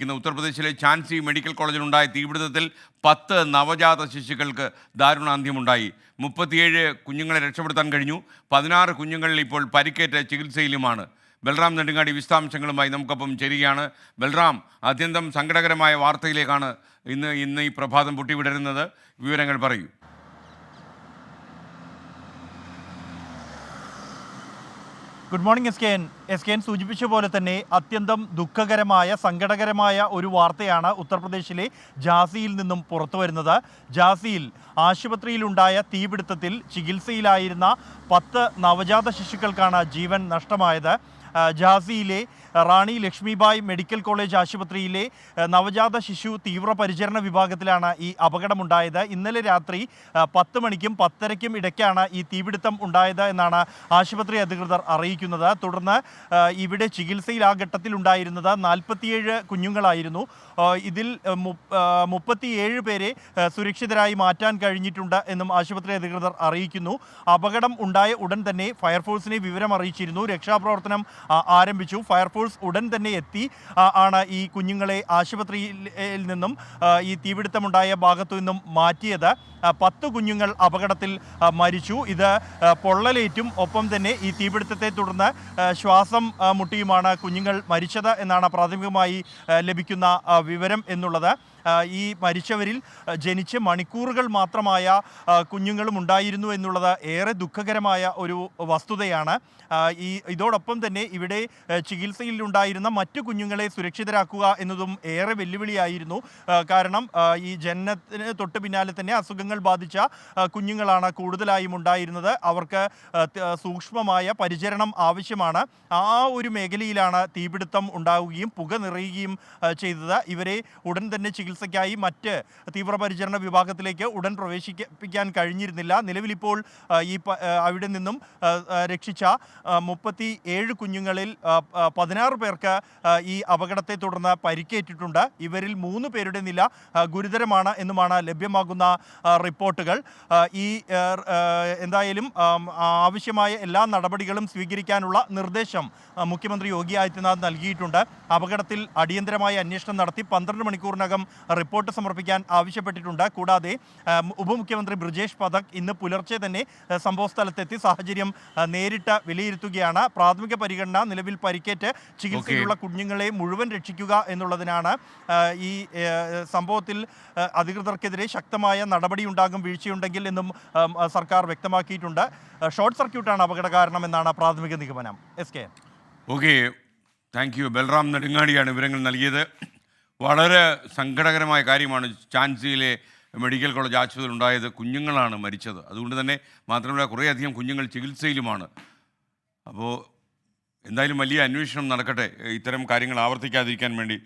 ഇന്ന് ഉത്തർപ്രദേശിലെ ഝാൻസി മെഡിക്കൽ കോളേജിലുണ്ടായ തീപിടുത്തത്തിൽ പത്ത് നവജാത ശിശുക്കൾക്ക് ദാരുണാന്ത്യമുണ്ടായി. മുപ്പത്തിയേഴ് കുഞ്ഞുങ്ങളെ രക്ഷപ്പെടുത്താൻ കഴിഞ്ഞു. പതിനാറ് കുഞ്ഞുങ്ങളിൽ ഇപ്പോൾ പരിക്കേറ്റ ചികിത്സയിലുമാണ്. ബൽറാം നെടുങ്ങാടി വിശദാംശങ്ങളുമായി നമുക്കൊപ്പം ചേരുകയാണ്. ബൽറാം അത്യന്തം സങ്കടകരമായ വാർത്തയിലേക്കാണ് ഇന്ന് ഇന്ന് ഈ പ്രഭാതം പൊട്ടിവിടരുന്നത്. വിവരങ്ങൾ പറയൂ. Good morning S K N S K N സൂചിപ്പിച്ച പോലെ തന്നെ അത്യന്തം ദുഃഖകരമായ സങ്കടകരമായ ഒരു വാർത്തയാണ് ഉത്തർപ്രദേശിലെ ജാസിയിൽ നിന്നും പുറത്തു വരുന്നത്. ജാസിയിൽ ആശുപത്രിയിലുണ്ടായ തീപിടുത്തത്തിൽ ചികിത്സയിലായിരുന്ന പത്ത് നവജാത ശിശുക്കൾക്കാണ് ജീവൻ നഷ്ടമായത്. ജാസിയിലെ റാണി ലക്ഷ്മിബായ് മെഡിക്കൽ കോളേജ് ആശുപത്രിയിലെ നവജാത ശിശു തീവ്രപരിചരണ വിഭാഗത്തിലാണ് ഈ അപകടമുണ്ടായത്. ഇന്നലെ രാത്രി പത്ത് മണിക്കും പത്തരയ്ക്കും ഇടയ്ക്കാണ് ഈ തീപിടുത്തം ഉണ്ടായത് എന്നാണ് ആശുപത്രി അധികൃതർ അറിയിക്കുന്നത്. തുടർന്ന് ഇവിടെ ചികിത്സയിൽ ആ ഘട്ടത്തിൽ ഉണ്ടായിരുന്നത് നാൽപ്പത്തിയേഴ് കുഞ്ഞുങ്ങളായിരുന്നു. ഇതിൽ മുപ്പത്തിയേഴ് പേരെ സുരക്ഷിതരായി മാറ്റാൻ കഴിഞ്ഞിട്ടുണ്ട് എന്നും ആശുപത്രി അധികൃതർ അറിയിക്കുന്നു. അപകടം ഉണ്ടായ ഉടൻ തന്നെ ഫയർഫോഴ്സിനെ വിവരം അറിയിച്ചിരുന്നു രക്ഷാപ്രവർത്തനം ആരംഭിച്ചു. ഫയർഫോഴ്സ് ഉടൻ തന്നെ എത്തി. ആണ് ഈ കുഞ്ഞുങ്ങളെ ആശുപത്രിയിൽ നിന്നും ഈ തീപിടുത്തമുണ്ടായ ഭാഗത്തു നിന്നും മാറ്റിയത്. പത്ത് കുഞ്ഞുങ്ങൾ അപകടത്തിൽ മരിച്ചു. ഇത് പൊള്ളലേറ്റും ഒപ്പം തന്നെ ഈ തീപിടുത്തത്തെ തുടർന്ന് ശ്വാസം മുട്ടിയുമാണ് കുഞ്ഞുങ്ങൾ മരിച്ചത് എന്നാണ് പ്രാഥമികമായി ലഭിക്കുന്ന വിവരം എന്നുള്ളത്. ഈ മരിച്ചവരിൽ ജനിച്ച് മണിക്കൂറുകൾ മാത്രമായ കുഞ്ഞുങ്ങളും ഉണ്ടായിരുന്നു എന്നുള്ളത് ഏറെ ദുഃഖകരമായ ഒരു വസ്തുതയാണ്. ഈ ഇതോടൊപ്പം തന്നെ ഇവിടെ ആ, ചികിത്സയിലുണ്ടായിരുന്ന മറ്റു കുഞ്ഞുങ്ങളെ സുരക്ഷിതരാക്കുക എന്നതും ഏറെ വെല്ലുവിളിയായിരുന്നു. കാരണം ഈ ജനനത്തിന് തൊട്ട് പിന്നാലെ തന്നെ അസുഖങ്ങൾ ബാധിച്ച കുഞ്ഞുങ്ങളാണ് കൂടുതലായും ഉണ്ടായിരുന്നത്. അവർക്ക് സൂക്ഷ്മമായ പരിചരണം ആവശ്യമാണ്. ആ ഒരു മേഖലയിലാണ് തീപിടുത്തം ഉണ്ടാവുകയും പുക നിറയുകയും ചെയ്തത്. ഇവരെ ഉടൻ തന്നെ ചികിത്സയ്ക്കായി മറ്റ് തീവ്രപരിചരണ വിഭാഗത്തിലേക്ക് ഉടൻ പ്രവേശിപ്പിക്കാൻ കഴിഞ്ഞിരുന്നില്ല. നിലവിലിപ്പോൾ ഈ അവിടെ നിന്നും രക്ഷിച്ച മുപ്പത്തി ഏഴ് കുഞ്ഞുങ്ങളിൽ ആ, പതിനാറ് പേർക്ക് ഈ അപകടത്തെ തുടർന്ന് പരിക്കേറ്റിട്ടുണ്ട്. ഇവരിൽ മൂന്ന് പേരുടെ നില ഗുരുതരമാണ് എന്നുമാണ് ലഭ്യമാകുന്ന റിപ്പോർട്ടുകൾ. ഈ എന്തായാലും ആവശ്യമായ എല്ലാ നടപടികളും സ്വീകരിക്കാനുള്ള നിർദ്ദേശം മുഖ്യമന്ത്രി യോഗി ആദിത്യനാഥ് നൽകിയിട്ടുണ്ട്. അപകടത്തിൽ അടിയന്തരമായ അന്വേഷണം നടത്തി പന്ത്രണ്ട് മണിക്കൂറിനകം റിപ്പോർട്ട് സമർപ്പിക്കാൻ ആവശ്യപ്പെട്ടിട്ടുണ്ട്. കൂടാതെ ഉപമുഖ്യമന്ത്രി ബ്രിജേഷ് പഥക് ഇന്ന് പുലർച്ചെ തന്നെ സംഭവസ്ഥലത്തെത്തി സംഭവ സ്ഥലത്തെത്തി സാഹചര്യം നേരിട്ട് വിലയിരുത്തുകയാണ്. പ്രാഥമിക പരിഗണന നിലവിൽ പരിക്കേറ്റ് ചികിത്സയിലുള്ള കുഞ്ഞുങ്ങളെ മുഴുവൻ രക്ഷിക്കുക എന്നുള്ളതിനാണ് ഈ സംഭവത്തിൽ അധികൃതർക്കെതിരെ ശക്തമായ നടപടി ഉണ്ടാകും വീഴ്ചയുണ്ടെങ്കിൽ എന്നും സർക്കാർ വ്യക്തമാക്കിയിട്ടുണ്ട്. ഷോർട്ട് സർക്യൂട്ടാണ് അപകട കാരണം എന്നാണ് പ്രാഥമിക നിഗമനം. S K. Okay. Thank you. Balram നെടുങ്ങാടിയാണ് വിവരങ്ങൾ നൽകിയത്. വളരെ സങ്കടകരമായ കാര്യമാണ് ചാൻസിയിലെ മെഡിക്കൽ കോളേജ് ആശുപത്രിയിൽ ഉണ്ടായത് കുഞ്ഞുങ്ങളാണ് മരിച്ചത്. അതുകൊണ്ട് തന്നെ മാത്രമല്ല കുറേയധികം കുഞ്ഞുങ്ങൾ ചികിത്സയിലുമാണ്. അപ്പോൾ എന്തായാലും വലിയ അന്വേഷണം നടക്കട്ടെ. ഇത്തരം കാര്യങ്ങൾ ആവർത്തിക്കാതിരിക്കാൻ വേണ്ടി